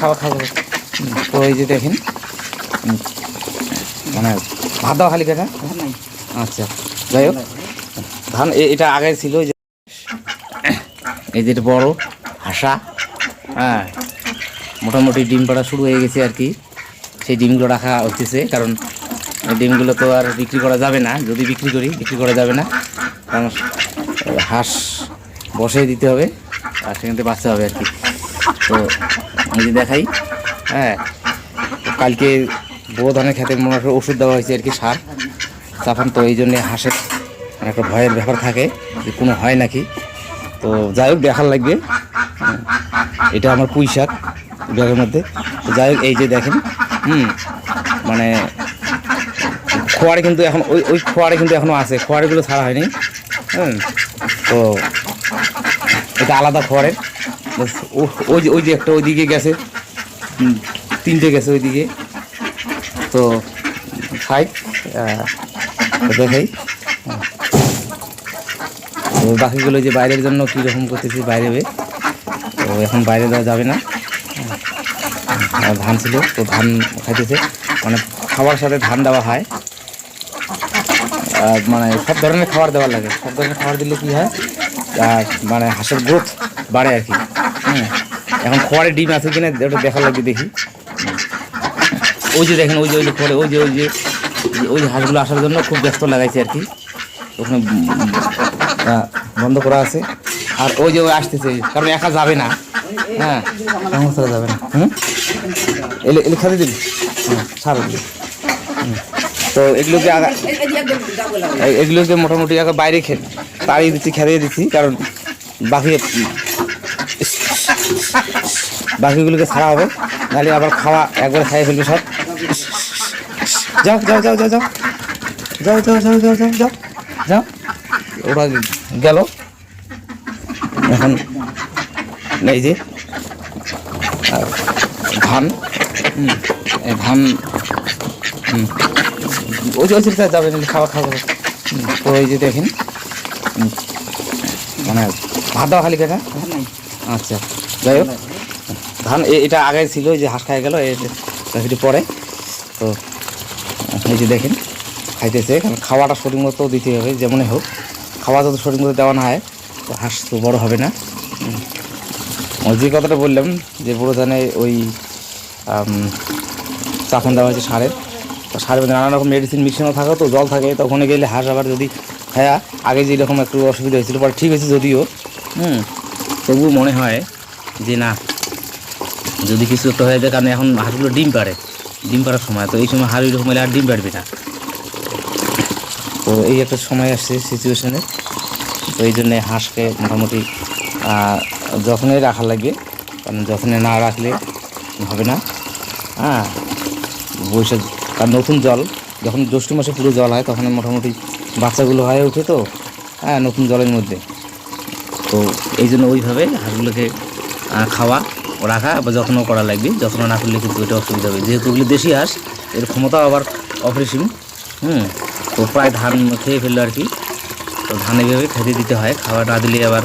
খাওয়া তো মানে ভাত খালি আচ্ছা যাই হোক। ধান এটা আগে ছিল যে, এই যে হাসা হ্যাঁ মোটামুটি ডিম পাড়া শুরু হয়ে গেছে আর কি। সেই ডিমগুলো রাখা হচ্ছে কারণ ডিমগুলো তো আর বিক্রি করা যাবে না। যদি বিক্রি করি, বিক্রি করা যাবে না। কারণ হাঁস বসে দিতে হবে, আর সেখান থেকে বাঁচতে হবে আর কি। তো এই যে দেখাই হ্যাঁ কালকে বড় ধানের খেতে মনে হয় ওষুধ দেওয়া হয়েছে আর কি সার। তখন তো এই জন্যে হাঁসের একটা ভয়ের ব্যাপার থাকে যে কোনো হয় নাকি। তো যাই হোক, দেখার লাগবে। এটা আমার পুঁই শাক ব্যাগের মধ্যে। তো যাই হোক, এই যে দেখেন, হুম মানে খোয়ারে কিন্তু এখন, ওই ওই খোয়ারে কিন্তু এখনও আছে। খোয়ারেগুলো ছাড়া হয়নি, হুম, তো এটা আলাদা খোয়ারের। ওই যে ওই যে একটা ওইদিকে গেছে। তিনটে গেছে ওইদিকে। তো, খাই দেখাই। বাকিগুলো যে বাইরের জন্য কীরকম করতেছি বাইরে তো এখন বাইরে দেওয়া যাবে না। ধান ছিল, তো ধান খাইতেছে। মানে খাবার সাথে ধান দেওয়া হয়। মানে সব ধরনের খাবার দেওয়ার লাগে। সব ধরনের খাবার দিলে কী হয়? মানে হাঁসের গ্রোথ বাড়ে আর কি। হুম এখন খোয়ারে ডিম আছে কিনা ওটা দেখার লাগবে দেখি। ওই যে দেখেন ওই যে ওই যে খড়ে ওই যে ওই যে ওই যে হাঁসগুলো আসার জন্য খুব ব্যস্ত লাগাইছে আর কি। ওখানে বন্ধ করা আছে। আর ওই যে ওই আসতেছে কারণ একা যাবে না। হ্যাঁ। ছাড়া যাবে না। হুম? এলে এলে খাতে দিবি? হ্যাঁ ছাড়ো। তো এগুলোকে আগা এগুলোকে মোটামুটি আগে বাইরে খে তাড়িয়ে দিচ্ছি খেয়ে দিচ্ছি কারণ বাকি বাকিগুলোকে ছাড়া হবে। নাহলে আবার খাওয়া একবার খাইয়ে ফেলবে সব। যাও যাও যাও যাও যাও। যাও যাও যাও যাও যাও যাও যাও। ওরা গেল। এখন এই যে ধান। ধান ওই যে ওই যে, যাবে খাওয়া খাওয়া তো এই যে দেখেন। মানে ভাত দাও খালি কেটে আচ্ছা। যাই হোক, ধান এটা আগে ছিল যে হাঁস খাই গেল একটু পরে। তো, এই যে দেখেন, খাইতেছে। কারণ খাওয়াটা শরীর মতো দিতে হবে, যেমনই হোক। খাওয়া যদি শরীর মতো দেওয়া না হয়, তো হাঁস তো বড় হবে না। যে কথাটা বললাম, যে বড় ধানে ওই চাপন দেওয়া হয়েছে সারের। তো সারের মধ্যে নানা রকম মেডিসিন মিশানো থাকে তো, জল থাকে তখন গেলে হাঁস আবার যদি খায়া, আগে যেরকম একটু অসুবিধা হয়েছিল, পরে ঠিক হয়েছে যদিও। হুম। তবুও মনে হয় যে না, যদি কিছু একটা হয়ে যায়, কারণ এখন হাঁসগুলো ডিম পাড়ে, ডিম পাড়ার সময়, তো এই সময় হাড় এরকম আর ডিম পাড়বে না। তো এই একটা সময় আসছে সিচুয়েশানে তো এই জন্যে হাঁসকে মোটামুটি যত্নে রাখা লাগবে কারণ যত্নে না রাখলে হবে না। হ্যাঁ বৈশাখ আর নতুন জল, যখন জ্যৈষ্ঠ মাসে পুরো জল হয়, তখন মোটামুটি বাচ্চাগুলো হয়ে ওঠে তো হ্যাঁ নতুন জলের মধ্যে। তো এই জন্য ওইভাবে হাঁসগুলোকে খাওয়া রাখা বা যত্ন করা লাগবে, যত্ন না করলে কিন্তু এটা অসুবিধা হবে। যেহেতু ওগুলো দেশি হাঁস, এর ক্ষমতাও আবার অপরিসীম হুম? তো প্রায় ধান খেয়ে ফেলল আর কি। তো ধান এইভাবে খেতে দিতে হয়, খাওয়া না দিলে আবার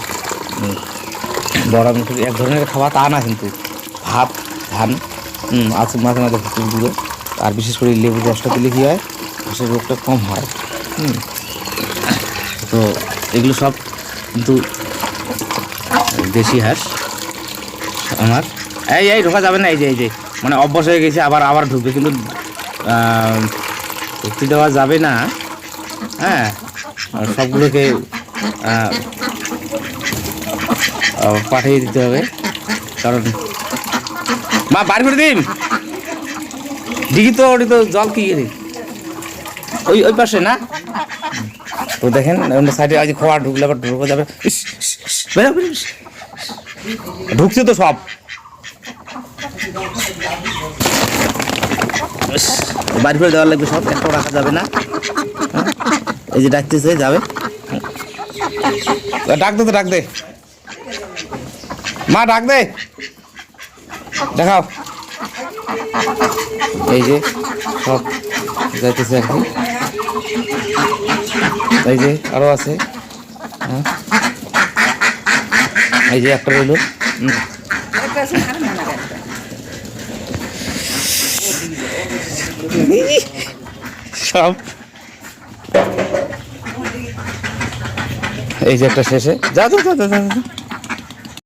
বড় মুখে এক ধরনের খাওয়া তা না কিন্তু। ভাত, ধান আছে মাঝে মাঝে গুঁড়ো। আর বিশেষ করে লেবুর রসটা দিলে কী হয়, হাঁসের রোগটা কম হয়, হুম? তো এগুলো সব কিন্তু দেশি হাঁস। আমার। এই এই, ঢোকা যাবে না, এই যে এই যে। মানে অভ্যাস হয়ে গেছে, আবার আবার ঢুকবে, কিন্তু ঢুকতে দেওয়া যাবে না। হ্যাঁ সবগুলোকে পাঠিয়ে দিতে হবে। কারণ, মা বাড়ি করে দিন। দিঘি তো, ওটি তো জল কি? ওই ওই পাশে, না? তো দেখেন সাইডে আজ খোয়া ঢুকলে আবার ঢুকে যাবে। ঢুকছে তো সব। বাড়ি করে দেওয়ার লাগবে সব একটাও রাখা যাবে না। হ্যাঁ? এই যে ডাকতেছে, যাবে। ডাক দে তো, ডাক দে। মা, ডাক দে। দেখাও। এই যে, সব যাইতেছে কি। এই যে, আরও আছে। হ্যাঁ। এই যে একটা রইল। সব। এই যে একটা শেষে। যা যা যা যা যা